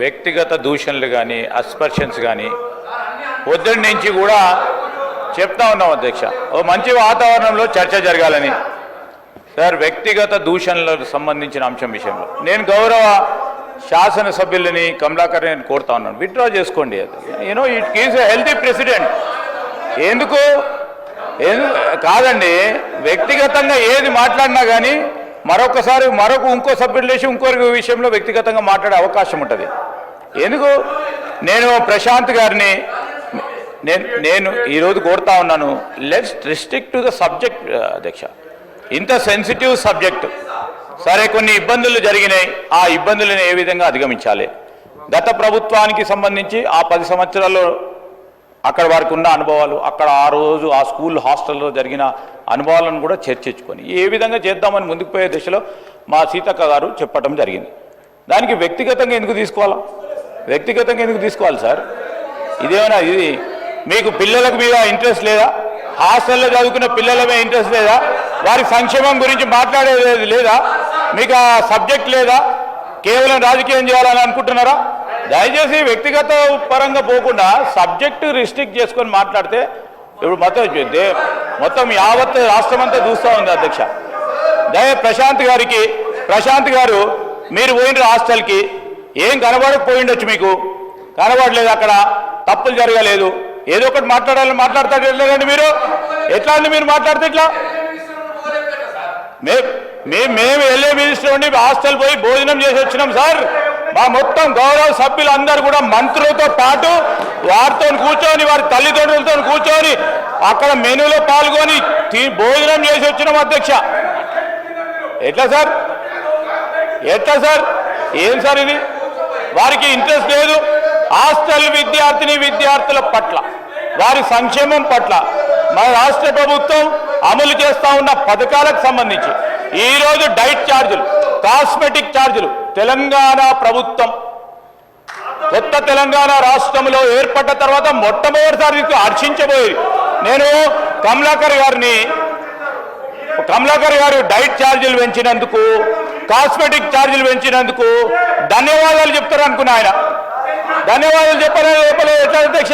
వ్యక్తిగత దూషణలు కానీ అస్పర్షన్స్ కానీ ఒత్తిడి నుంచి కూడా చెప్తా ఉన్నాం అధ్యక్ష. ఓ మంచి వాతావరణంలో చర్చ జరగాలని. సార్ వ్యక్తిగత దూషణలకు సంబంధించిన అంశం విషయంలో. నేను గౌరవ శాసనసభ్యులని కమలాకర్ నేను కోరుతా ఉన్నాను. విత్డ్రా చేసుకోండి అది. You know it keys healthy president ఎందుకు? కాదండి వ్యక్తిగతంగా ఏది మాట్లాడినా కానీ మరొకసారి మరొక ఇంకో సభ్యుడు లేచి ఇంకొక విషయంలో వ్యక్తిగతంగా మాట్లాడే అవకాశం ఉంటుంది. ఎందుకు? నేను ప్రశాంత్ గారిని నేను నేను ఈరోజు కోరుతా ఉన్నాను. Let's restrict to the subject అధ్యక్ష. ఇంత సెన్సిటివ్ సబ్జెక్ట్ సరే కొన్ని ఇబ్బందులు జరిగినాయి. ఆ ఇబ్బందులను ఏ విధంగా అధిగమించాలి? గత ప్రభుత్వానికి సంబంధించి ఆ పది సంవత్సరాల్లో అక్కడ వారికి ఉన్న అనుభవాలు అక్కడ ఆ రోజు ఆ స్కూల్ హాస్టల్లో జరిగిన అనుభవాలను కూడా చర్చించుకొని ఏ విధంగా చేద్దామని ముందుకు పోయే దిశలో మా సీతక్క గారు చెప్పడం జరిగింది. దానికి వ్యక్తిగతంగా ఎందుకు తీసుకోవాలా? వ్యక్తిగతంగా ఎందుకు తీసుకోవాలి సార్? ఇదేమైనా ఇది మీకు పిల్లలకు మీద ఇంట్రెస్ట్ లేదా? హాస్టల్లో చదువుకున్న పిల్లల మీద ఇంట్రెస్ట్ లేదా? వారి సంక్షేమం గురించి మాట్లాడేది లేదా? మీకు ఆ సబ్జెక్ట్ లేదా? కేవలం రాజకీయం చేయాలని అనుకుంటున్నారా? దయచేసి వ్యక్తిగత పరంగా పోకుండా సబ్జెక్టు రిస్ట్రిక్ట్ చేసుకొని మాట్లాడితే ఇప్పుడు మొత్తం మొత్తం యావత్ రాష్ట్రం అంతా చూస్తూ ఉంది అధ్యక్ష. దయ ప్రశాంత్ గారికి ప్రశాంత్ గారు మీరు పోయిన హాస్టల్కి ఏం కనబడకపోయిండొచ్చు మీకు? కనబడలేదు అక్కడ తప్పులు జరగలేదు. ఏదో ఒకటి మాట్లాడాలని మాట్లాడతాడు లేదండి మీరు? ఎట్లా అండి మీరు మాట్లాడితే ఎట్లా మే- మే- మేము వెళ్ళే మినిస్టర్ ఉండి హాస్టల్ పోయి భోజనం చేసి వచ్చినాం సార్. మా మొత్తం గౌరవ సభ్యులందరూ కూడా మంత్రులతో పాటు వారితో కూర్చొని వారి తల్లిదండ్రులతో కూర్చొని అక్కడ మెనూలో పాల్గొని భోజనం చేసి వచ్చినాం అధ్యక్ష. ఎట్లా సార్? ఎట్లా సార్? ఏం సార్ ఇది? వారికి ఇంట్రెస్ట్ లేదు. హాస్టల్ విద్యార్థిని విద్యార్థుల పట్ల వారి సంక్షేమం పట్ల మన రాష్ట్ర ప్రభుత్వం అమలు చేస్తా ఉన్న పథకాలకు సంబంధించి ఈరోజు డైట్ ఛార్జీలు కాస్మెటిక్ ఛార్జీలు తెలంగాణ ప్రభుత్వం. కొత్త తెలంగాణ రాష్ట్రంలో ఏర్పడ్డ తర్వాత మొట్టమొదటిసారి హర్షించబోయేది నేను కమలాకర్ గారిని కమలాకర్ గారు డైట్ ఛార్జీలు పెంచినందుకు కాస్మెటిక్ ఛార్జీలు పెంచినందుకు ధన్యవాదాలు చెప్తారు అనుకున్నా ఆయన. ధన్యవాదాలు చెప్పలేదు చెప్పలేదు. ఎట్లా అధ్యక్ష?